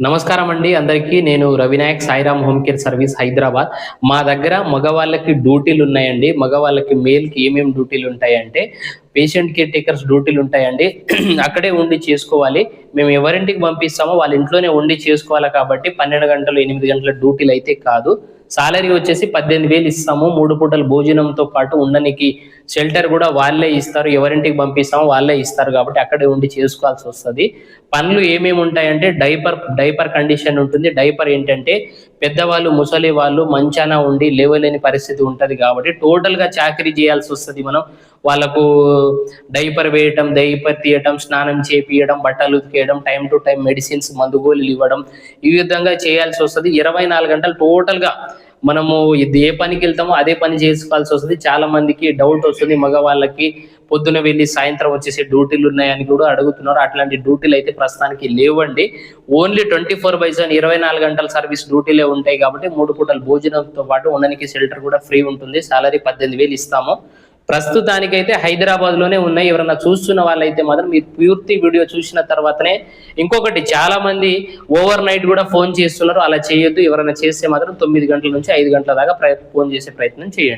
నమస్కారం అండి అందరికీ నేను Ravinayak Sairam home care service Hyderabad. మా దగ్గర మగవాళ్ళకి డ్యూటీలు ఉన్నాయండి. మగవాళ్ళకి మేల్కి ఏమేమి డ్యూటీలు ఉంటాయంటే పేషెంట్ కేర్ టేకర్స్ డ్యూటీలు ఉంటాయండి. అక్కడే ఉండి చేసుకోవాలి. మేము ఎవరింటికి పంపిస్తామో వాళ్ళ ఇంట్లోనే ఉండి చేసుకోవాలి కాబట్టి పన్నెండు గంటలు ఎనిమిది గంటల డ్యూటీలు అయితే కాదు. సాలరీ వచ్చేసి పద్దెనిమిది వేలు ఇస్తాము. మూడు పూటల భోజనంతో పాటు ఉండనికి షెల్టర్ కూడా వాళ్ళే ఇస్తారు. ఎవరింటికి పంపిస్తామో వాళ్ళే ఇస్తారు కాబట్టి అక్కడే ఉండి చేసుకోవాల్సి వస్తుంది. పనులు ఏమేమి ఉంటాయంటే డైపర్ డైపర్ కండిషన్ ఉంటుంది. డైపర్ ఏంటంటే పెద్దవాళ్ళు ముసలి వాళ్ళు మంచాన ఉండి లేవలేని పరిస్థితి ఉంటుంది కాబట్టి టోటల్గా చాకరీ చేయాల్సి వస్తుంది మనం. వాళ్ళకు డైపర్ వేయటం డైపర్ తీయటం స్నానం చేపియడం బట్టలు ఉతికేయడం టైం టు టైం మెడిసిన్స్ మందుగోళీలు ఇవ్వడం ఈ విధంగా చేయాల్సి వస్తుంది. ఇరవై నాలుగు గంటలు టోటల్గా మనము ఇది ఏ పనికి వెళ్తామో అదే పని చేసుకోవాల్సి వస్తుంది. చాలా మందికి డౌట్ వస్తుంది. మగవాళ్ళకి పొద్దున వెళ్ళి సాయంత్రం వచ్చేసి డ్యూటీలు ఉన్నాయని కూడా అడుగుతున్నారు. అట్లాంటి డ్యూటీలు అయితే ప్రస్తుతానికి లేవండి. Only twenty four by seven ఇరవై నాలుగు గంటల సర్వీస్ డ్యూటీలే ఉంటాయి కాబట్టి మూడు పూటల భోజనంతో పాటు ఉండడానికి షెల్టర్ కూడా ఫ్రీ ఉంటుంది. సాలరీ పద్దెనిమిది వేలు ఇస్తాము. ప్రస్తుతానికైతే హైదరాబాద్లోనే ఉన్నాయి. ఎవరైనా చూస్తున్న వాళ్ళైతే మాత్రం మీరు పూర్తి వీడియో చూసిన తర్వాతనే ఇంకొకటి చాలా మంది ఓవర్ నైట్ కూడా ఫోన్ చేస్తున్నారు. అలా చేయొద్దు. ఎవరైనా చేస్తే మాత్రం తొమ్మిది గంటల నుంచి ఐదు గంటల దాకా ఫోన్ చేసే ప్రయత్నం చేయండి.